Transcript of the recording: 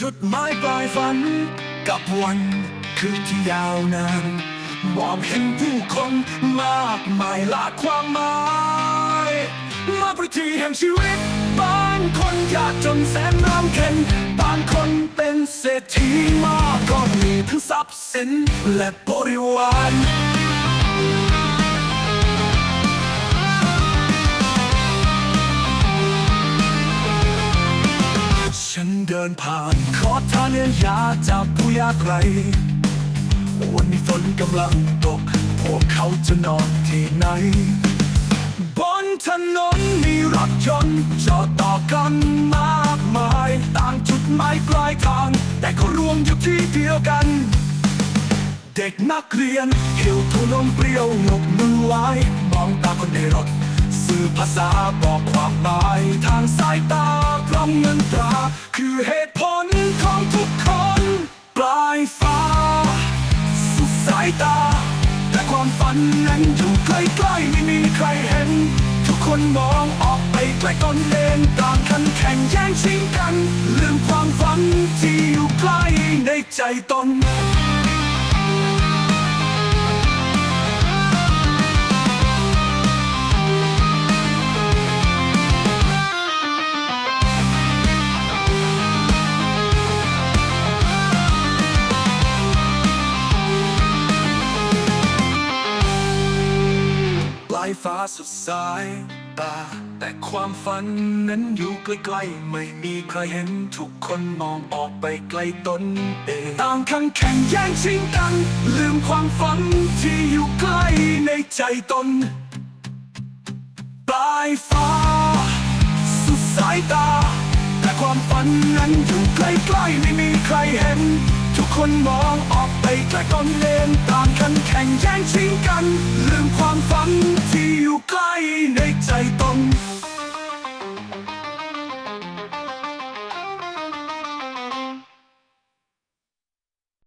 จุดหมายปลายฝัน กับวันคือที่ยาวนานมองเห็นผู้คนมากมายหลากความหมาย มาประทีแห่งชีวิต บางคนยากจนแสนน้ำเข็น บางคนเป็นเศรษฐีมากก็มีทั้งทรัพย์สินและบริวาร เดินผ่าน ขอทานเนี่ยยาจากผู้ยากไร้วันนี้ฝนกำลังตก พวกเขาจะนอนที่ไหน บนถนนมีรถยนต์จอดต่อกันมากมาย ต่างจุดหมายปลายทาง แต่ก็รวมอยู่ที่เดียวกัน เด็กนักเรียนหิวทุนมเปรี้ยวยกมือไว้ มองตาคนในรถ สื่อภาษาบอกความหมายทางสายตา อมเงินตราคือเหตุผลของทุกคน ปลายฟ้า สุดสายตา แต่ความฝันนั้นอยู่ใกล้ๆไม่มีใครเห็น ทุกคนมองออกไปไกลตนเองต่างกันแข่งแย่งชิงกัน ลืมความฝันที่อยู่ใกล้ในใจตน ฟ้าสุดสายตา แต่ความฝันนั้นอยู่ใกล้ๆ ไม่มีใครเห็นทุกคนมองออกไปไกลตนเองต่างขังแข่งแย่งชิงกัน ลืมความฝันที่อยู่ใกล้ในใจตนปลายฟ้า สุดสายตา แต่ความฝันนั้นอยู่ใกล้ๆ ไม่มีใครเห็น ทุกคนมองออกไปไกลตนเองต่าง ในใจต้อง